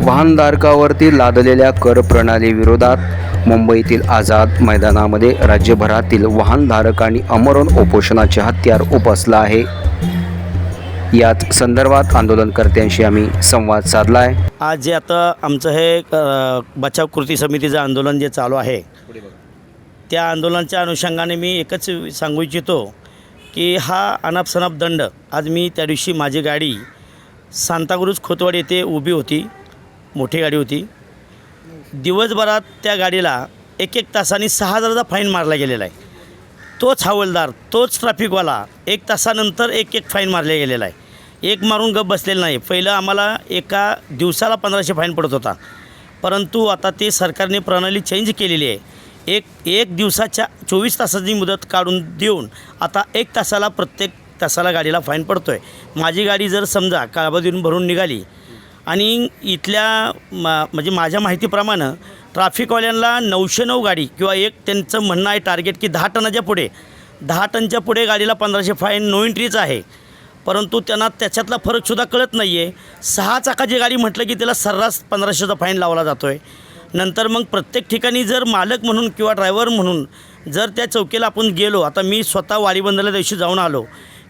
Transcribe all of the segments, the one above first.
वाहनधारकावरती लादलेल्या कर प्रणाली विरोधात मुंबईतील आझाद मैदानामध्ये राज्यभरातील वाहनधारकांनी अमरण उपोषणाचे हत्यार उपसलं आहे. याच संदर्भात आंदोलनकर्त्यांशी आम्ही संवाद साधला आहे आज जे आता आमचं हे बचाव कृती समितीचं आंदोलन जे चालू आहे त्या आंदोलनाच्या अनुषंगाने मी एकच सांगू इच्छितो की हा अनापसनाप दंड आज मी त्या दिवशी माझी गाडी सांताक्रूज खोतवाड येथे उभी होती. मोठी गाडी होती. दिवसभरात त्या गाडीला एक एक तासाने सहा हजाराचा फाईन मारला गेलेला आहे. तोच हवलदार तोच ट्रॅफिकवाला एक तासानंतर एक एक फाईन मारला गेलेला आहे. एक मारून गप बसलेला नाही. पहिलं आम्हाला एका दिवसाला पंधराशे फाईन पडत होता. परंतु आता ते सरकारने प्रणाली चेंज केलेली आहे. एक एक दिवसाच्या चोवीस तासाची मुदत काढून देऊन आता एक तासाला प्रत्येक तासाला गाडीला फाईन पडतो आहे माझी गाडी जर समजा काळबादीतून भरून निघाली आणि इथल्या मा म्हणजे माझ्या माहितीप्रमाणे ट्राफिकवाल्यांना नऊशे नऊ गाडी किंवा एक त्यांचं म्हणणं आहे टार्गेट की दहा टनाच्या पुढे दहा टनच्या पुढे गाडीला पंधराशे फाईन नो एंट्रीच आहे. परंतु त्यांना त्याच्यातला फरकसुद्धा कळत नाही आहे सहा चाकाची गाडी म्हटलं की त्याला सर्रास पंधराशेचा फाईन लावला जातो आहे नंतर मग प्रत्येक ठिकाणी जर मालक म्हणून किंवा ड्रायव्हर म्हणून जर त्या चौकीला आपण गेलो आता मी स्वतः वारीबंदरला दिवशी जाऊन आलो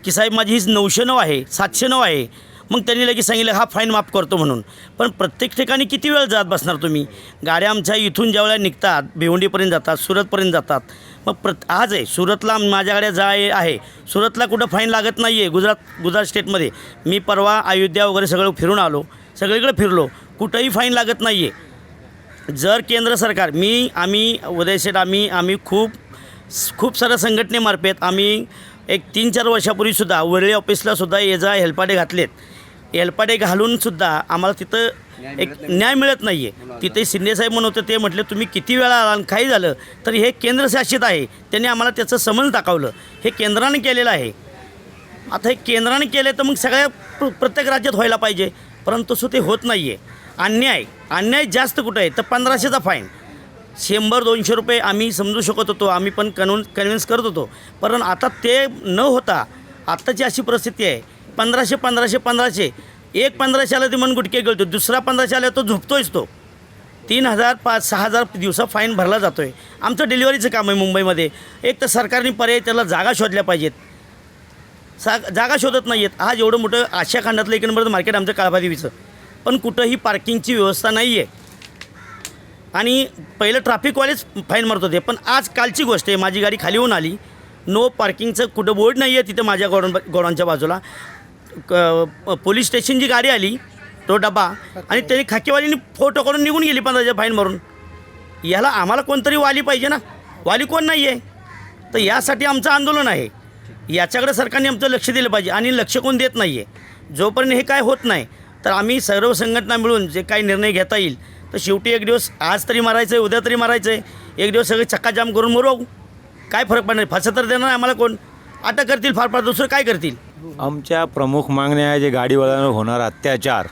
की साहेब माझी ही नऊशे नऊ आहे सातशे नऊ आहे. मग त्यांनी लगेच सांगितलं हा फाईन माफ करतो म्हणून. पण प्रत्येक ठिकाणी किती वेळ जात बसणार तुम्ही? गाड्या आमच्या इथून ज्यावेळेला निघतात भिवंडीपर्यंत जातात सुरतपर्यंत जातात. मग प्रत आज आहे सुरतला माझ्या गाड्या जाय आहे. सुरतला कुठं फाईन लागत नाही आहे गुजरात गुजरात स्टेटमध्ये मी परवा अयोध्या वगैरे सगळं फिरून आलो. सगळीकडे फिरलो. कुठंही फाईन लागत नाही आहे जर केंद्र सरकार मी आम्ही उदयशेठ आम्ही आम्ही खूप खूप साऱ्या संघटनेमार्फत आम्ही एक तीन चार वर्षापूर्वीसुद्धा वरळी ऑफिसलासुद्धा ये जा हेलपाटे घातलेत. हेलपाटे घालूनसुद्धा आम्हाला तिथं एक न्याय मिळत नाही आहे तिथे शिंदेसाहेब म्हणत होते ते म्हटले तुम्ही किती वेळा आला आणि काही झालं? तर हे केंद्रशासित आहे. त्यांनी आम्हाला त्याचं समज दाखवलं. हे केंद्राने केलेलं आहे. आता हे केंद्राने केले तर मग सगळ्या प्र प्रत्येक राज्यात व्हायला पाहिजे. परंतु ते होत नाही आहे अन्याय अन्याय जास्त कुठं आहे? तर पंधराशेचा फाईन शंभर दोनशे रुपये आम्ही समजू शकत होतो आम्ही पण कन्व्हन कन्व्हिन्स करत होतो. पण आता ते न होता आत्ताची अशी परिस्थिती आहे पंधराशे पंधराशे पंधराशे एक पंधराशे आला ते मन गुटके गळतो दुसरा पंधराशे आला तो झोपतोयच तो. तीन हजार पाच सहा हजार दिवसा फाईन भरला जातो आहे आमचं डिलिव्हरीचं काम आहे मुंबईमध्ये. एक तर सरकारने पर्याय त्याला जागा शोधल्या पाहिजेत. सा जागा शोधत नाही आहेत आज एवढं मोठं आशिया खंडातलं एक नंबरचं मार्केट आमचं काळबादेवीचं. पण कुठंही पार्किंगची व्यवस्था नाही आहे आणि पहिलं ट्रॅफिकवालेच फाईन मारत होते. पण आज कालची गोष्ट आहे माझी गाडी खाली होऊन आली. नो पार्किंगचं कुठं बोर्ड नाही आहे तिथं माझ्या गोडाऊन गोडाऊनच्या बाजूला. क पोलीस स्टेशनची गाडी आली तो डबा आणि त्यांनी खाकीवालीने फोटो काढून निघून गेली पंधराशे फाईन मारून. याला आम्हाला कोणतरी वाली पाहिजे ना. वाली कोण नाही आहे तर यासाठी आमचं आंदोलन आहे. याच्याकडे सरकारने आमचं लक्ष दिलं पाहिजे आणि लक्ष कोण देत नाही आहे जोपर्यंत हे काय होत नाही तर आम्ही सर्व संघटना मिळून जे काही निर्णय घेता येईल तर शेवटी एक दिवस आज तरी मारायचं आहे उद्या तरी मारायचं आहे एक दिवस सगळे चक्काजाम करून मरवू काय फरक पडणार? फसं तर देणार नाही आम्हाला कोण. अटक करतील फार फार दुसरं काय करतील? आमच्या प्रमुख मागण्या आहे जे गाडीवाल्यांवर होणार अत्याचार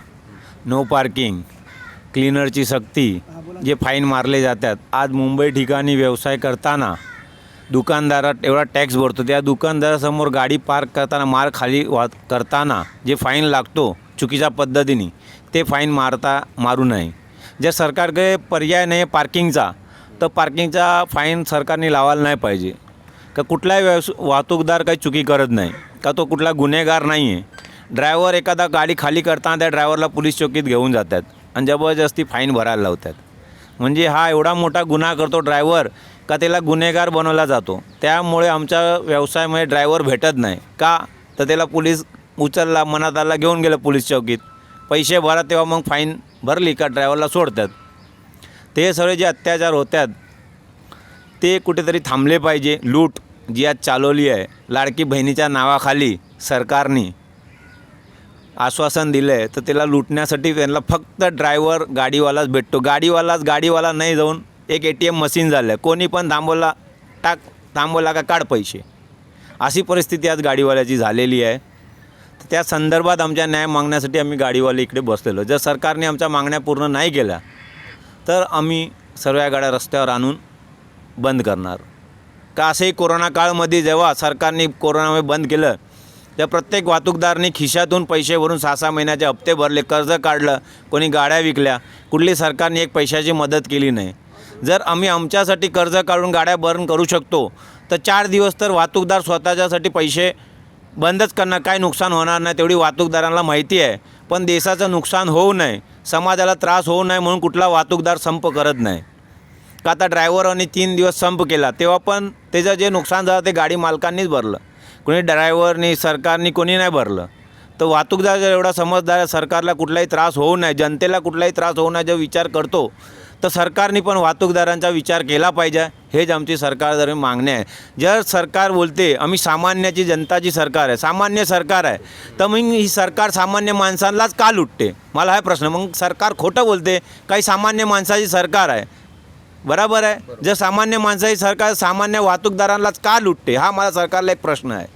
नो पार्किंग क्लीनरची सक्ती जे फाईन मारले जातात. आज मुंबई ठिकाणी व्यवसाय करताना दुकानदारात एवढा टॅक्स भरतो. त्या दुकानदारासमोर गाडी पार्क करताना मार खाली वा करताना जे फाईन लागतो चुकीच्या पद्धतीने ते फाईन मारता मारू नये. जर सरकारकडे पर्याय नाही आहे पार्किंगचा तर पार्किंगचा फाईन सरकारने लावायला नाही पाहिजे. का कुठलाही व्यवस वाहतूकदार काही चुकी करत नाही का तो कुठला गुन्हेगार नाही आहे. ड्रायव्हर एखादा गाडी खाली करताना त्या ड्रायव्हरला पोलीस चौकीत घेऊन जातात आणि जबरदस्ती फाईन भरायला लावतात. म्हणजे हा एवढा मोठा गुन्हा करतो ड्रायव्हर का त्याला गुन्हेगार बनवला जातो. त्यामुळे आमच्या व्यवसायामध्ये ड्रायव्हर भेटत नाही. का? तर त्याला पोलीस उचलला मनात आला घेऊन गेलं पोलीस चौकीत. पैसे भरा तेव्हा मग फाईन भरली का ड्रायव्हरला सोडतात. ते सगळे जे अत्याचार होतात ते कुठेतरी थांबले पाहिजे. लूट जी आज चालवली आहे लाडकी बहिणीच्या नावाखाली सरकारने आश्वासन दिलं आहे तर त्याला लुटण्यासाठी त्यांना फक्त ड्रायव्हर गाडीवालाच भेटतो. गाडीवालाच गाडीवाला नाही जाऊन एक ए टी एम मशीन झालं आहे कोणी पण थांबवला टाक थांबवला का काढ पैसे. अशी परिस्थिती आज गाडीवाल्याची झालेली आहे. त्या संदर्भात आमच्या न्याय मागण्यासाठी आम्ही गाडीवाले इकडे बसलेलो. जर सरकारने आमच्या मागण्या पूर्ण नाही केल्या तर आम्ही सर्व गाड्या रस्त्यावर आणून बंद करणार. का असंही कोरोना काळमध्ये जेव्हा सरकारने कोरोनामुळे बंद केलं त्या प्रत्येक वाहतूकदारने खिशातून पैसे भरून सहा सहा महिन्याचे हप्ते भरले कर्ज काढलं कोणी गाड्या विकल्या कुठली सरकारने एक पैशाची मदत केली नाही. जर आम्ही आमच्यासाठी कर्ज काढून गाड्या बर्न करू शकतो तर चार दिवस तर वाहतूकदार स्वतःच्यासाठी पैसे बंदच करणार काय नुकसान होणार नाही तेवढी वाहतूकदारांना माहिती आहे. पण देशाचं नुकसान होऊ नये समाजाला त्रास होऊ नये म्हणून कुठला वाहतूकदार संप करत नाही. का आता ड्रायव्हरांनी तीन दिवस संप केला तेव्हा पण त्याचं जे नुकसान झालं ते गाडी मालकांनीच भरलं. कोणी ड्रायव्हरनी सरकारनी कोणी नाही भरलं. तर वाहतूकदार जर एवढा समजदार सरकारला कुठलाही त्रास होऊ नये जनतेला कुठलाही त्रास होऊ नये जो विचार करतो तर सरकारने पण वाहतूकदारांचा विचार केला पाहिजे. हेच आमची सरकार मागणी आहे. जर सरकार बोलते आम्ही सामान्याची जनताची सरकार आहे सामान्य सरकार आहे तर मग ही सरकार सामान्य माणसांनाच का लुटते? मला हा प्रश्न. मग सरकार खोटं बोलते काही सामान्य माणसाची सरकार आहे. बरोबर आहे? जर सामान्य माणसाची सरकार सामान्य वाहतूकदारांनाच का लुटते? हा मला सरकारला एक प्रश्न आहे.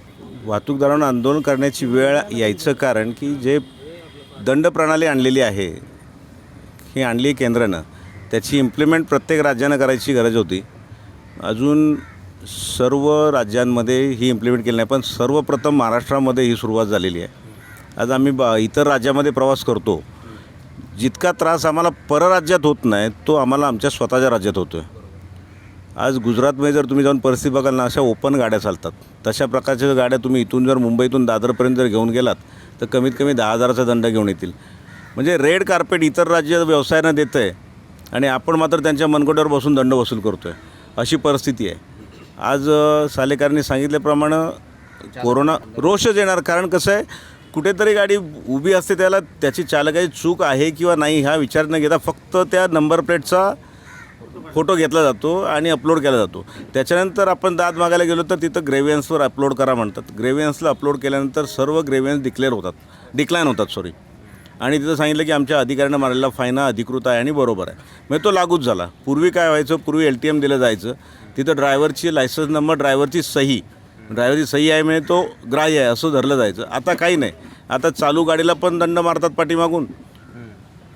वाहतूकदारांना आंदोलन करण्याची वेळ यायचं कारण की जे दंड प्रणाली आणलेली आहे ही आणली केंद्रानं त्याची इम्प्लिमेंट प्रत्येक राज्यानं करायची गरज होती. अजून सर्व राज्यांमध्ये ही इम्प्लिमेंट केली नाही पण सर्वप्रथम महाराष्ट्रामध्ये ही सुरुवात झालेली आहे. आज आम्ही बा इतर राज्यामध्ये प्रवास करतो. जितका त्रास आम्हाला परराज्यात होत नाही तो आम्हाला आमच्या स्वतःच्या राज्यात होतो आहे आज गुजरातमध्ये जर तुम्ही जाऊन परिस्थिती बघाल ना अशा ओपन गाड्या चालतात. तशा प्रकारच्या गाड्या तुम्ही इथून जर मुंबईतून दादरपर्यंत जर घेऊन गेलात तर कमीत कमी दहा हजाराचा दंड घेऊन येतील. म्हणजे रेड कार्पेट इतर राज्य व्यवसायानं देतं आहे आणि आपण मात्र त्यांच्या मनगटावर बसून दंड वसूल करतो आहे अशी परिस्थिती आहे. आज सालेकरांनी सांगितल्याप्रमाणे कोरोना रोषच येणार. कारण कसं आहे कुठेतरी गाडी उभी असते त्याला त्याची चालकाची चूक आहे किंवा नाही हा विचार न घेता फक्त त्या नंबर प्लेटचा फोटो घेतला जातो आणि अपलोड केला जातो. त्याच्यानंतर आपण दाद मागायला गेलो तर तिथं ग्रेव्हियन्सवर अपलोड करा म्हणतात. ग्रेव्हियन्सला अपलोड केल्यानंतर सर्व ग्रेव्हियन्स डिक्लेअर होतात. डिक्लाईन होतात सॉरी आणि तिथं सांगितलं की आमच्या अधिकाऱ्यानं मारलेला फायना अधिकृत आहे आणि बरोबर आहे. म्हणजे तो लागूच झाला. पूर्वी काय व्हायचं पूर्वी एल टी एम दिलं जायचं. तिथं ड्रायव्हरची लायसन्स नंबर ड्रायव्हरची सही. ड्रायव्हरची सही आहे म्हणजे तो ग्राह्य आहे असं धरलं जायचं. आता काही नाही. आता चालू गाडीला पण दंड मारतात पाठीमागून.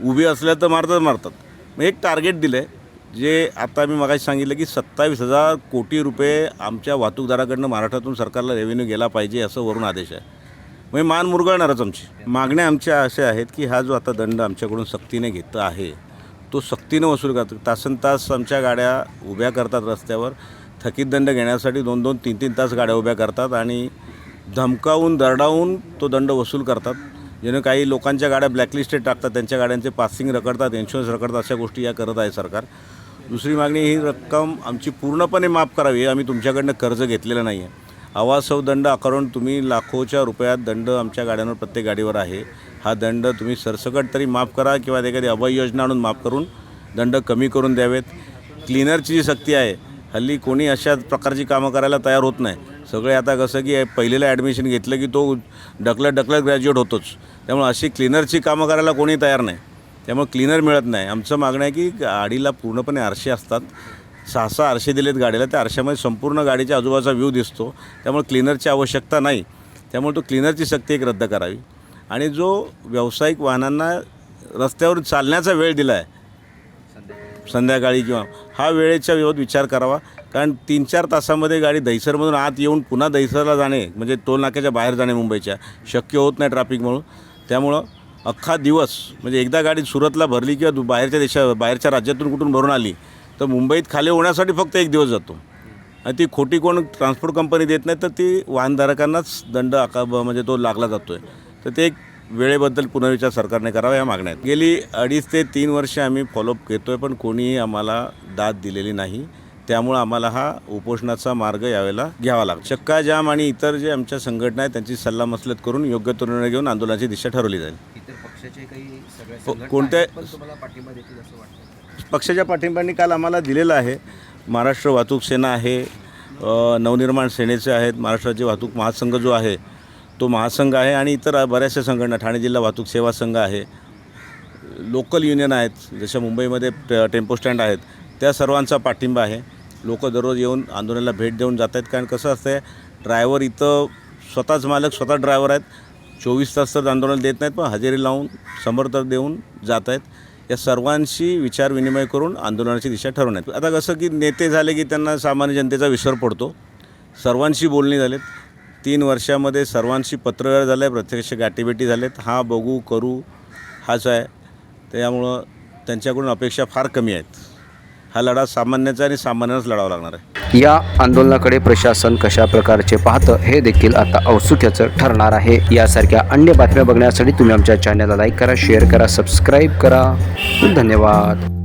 उभी असल्या तर मारतात मारतात. मग एक टार्गेट दिलं आहे जे आता मी मगाशी सांगितलं की सत्तावीस हजार कोटी रुपये आमच्या वाहतूकदाराकडनं महाराष्ट्रातून सरकारला रेव्हेन्यू गेला पाहिजे असं वरून आदेश आहे. म्हणजे मान मुरगळणारच आमची. मागण्या आमच्या अशा आहेत की हा जो आता दंड आमच्याकडून सक्तीने घेत आहे तो सक्तीनं वसूल करतो. तासन तास आमच्या गाड्या उभ्या करतात रस्त्यावर. थकीत दंड घेण्यासाठी दोन दोन तीन तीन तास गाड्या उभ्या करतात आणि धमकावून दरडावून तो दंड वसूल करतात. जेणे काही लोकांच्या गाड्या ब्लॅकलिस्टेड टाकतात त्यांच्या गाड्यांचे पासिंग रखडतात इन्शुरन्स रखडतात अशा गोष्टी या करत आहे सरकार. दुसरी मागणी ही रक्कम आमची पूर्णपणे माफ करावी आम्ही तुमच्याकडनं कर्ज घेतलेलं नाही आहे आवासव दंड आकारून तुम्ही लाखोच्या रुपयात दंड आमच्या गाड्यांवर प्रत्येक गाडीवर आहे. हा दंड तुम्ही सरसकट तरी माफ करा किंवा एखादी अभय योजना आणून माफ करून दंड कमी करून द्यावेत. क्लिनरची जी सक्ती आहे हल्ली कोणी अशा प्रकारची कामं करायला तयार होत नाही. सगळे आता कसं की पहिलेला ॲडमिशन घेतलं की तो ढकलत ढकलत ग्रॅज्युएट होतोच. त्यामुळे अशी क्लिनरची कामं करायला कोणी तयार नाही. त्यामुळे क्लिनर मिळत नाही. आमचं मागणं आहे की गाडीला पूर्णपणे आरसे असतात. सहा सहा आरशे दिलेत गाडीला. त्या आरशामध्ये संपूर्ण गाडीच्या आजूबाजूचा व्ह्यू दिसतो. त्यामुळे क्लिनरची आवश्यकता नाही. त्यामुळे तो क्लिनरची सक्ती एक रद्द करावी. आणि जो व्यावसायिक वाहनांना रस्त्यावर चालण्याचा वेळ दिला आहे संध्याकाळी किंवा हा वेळेच्या विरोध विचार करावा. कारण तीन चार तासामध्ये गाडी दहिसरमधून आत येऊन पुन्हा दहिसरला जाणे म्हणजे टोल नाक्याच्या बाहेर जाणे मुंबईच्या शक्य होत नाही ट्रॅफिकमुळं त्यामुळं अख्खा दिवस म्हणजे एकदा गाडी सुरतला भरली किंवा दु बाहेरच्या देशा बाहेरच्या राज्यातून कुठून भरून आली तर मुंबईत खाली होण्यासाठी फक्त एक दिवस जातो. आणि ती खोटी कोण ट्रान्सपोर्ट कंपनी देत नाही तर ती वाहनधारकांनाच दंड आका म्हणजे तो लागला जातो आहे तर ते एक वेळेबद्दल पुनर्विचार सरकारने करावा या मागण्या आहेत. गेली अडीच ते तीन वर्ष आम्ही फॉलोअप घेतो आहे पण कोणीही आम्हाला दाद दिलेली नाही. त्यामुळं आम्हाला हा उपोषणाचा मार्ग यावेळेला घ्यावा लागतो. चक्का जाम आणि इतर जे आमच्या संघटना आहेत त्यांची सल्लामसलत करून योग्य तो निर्णय घेऊन आंदोलनाची दिशा ठरवली जाईल. कोणत्या- पक्षाच्या पाठिंब्याने काल आम्हाला दिलेलं आहे. महाराष्ट्र वाहतूक सेना आहे नवनिर्माण सेनेचे आहेत महाराष्ट्राचे वाहतूक महासंघ जो आहे तो महासंघ आहे आणि इतर बऱ्याचशा संघटना ठाणे जिल्हा वाहतूक सेवा संघ आहे. लोकल युनियन आहेत जशा मुंबईमध्ये टेम्पो स्टँड आहेत त्या सर्वांचा पाठिंबा आहे. लोक दररोज येऊन आंदोलनाला भेट देऊन जात आहेत कारण कसं असतं आहे ड्रायव्हर इथं स्वतःच मालक स्वतः ड्रायव्हर आहेत. चोवीस तास तर आंदोलन देत नाहीत पण हजेरी लावून समर्थन देऊन जात आहेत. या सर्वांशी विचारविनिमय करून आंदोलनाची दिशा ठरवण्यात आता कसं की नेते झाले की त्यांना सामान्य जनतेचा विसर पडतो. सर्वांशी बोलणी झालेत. तीन वर्षामध्ये सर्वांशी पत्रव्यवहार झाला आहे प्रत्यक्ष गाठीभेटी झालेत. हा बघू करू हाच आहे. त्यामुळं त्यांच्याकडून अपेक्षा फार कमी आहेत. हा लढा सामान्याचा आणि सामान्यच लढावा लागणार आहे. या आंदोलनाकडे प्रशासन कशा प्रकारचे पाहतं हे देखील आता औत्सुक्याचं ठरणार आहे. यासारख्या अन्य बातम्या बघण्यासाठी तुम्ही आमच्या चॅनलला लाईक करा शेअर करा सबस्क्राईब करा. धन्यवाद.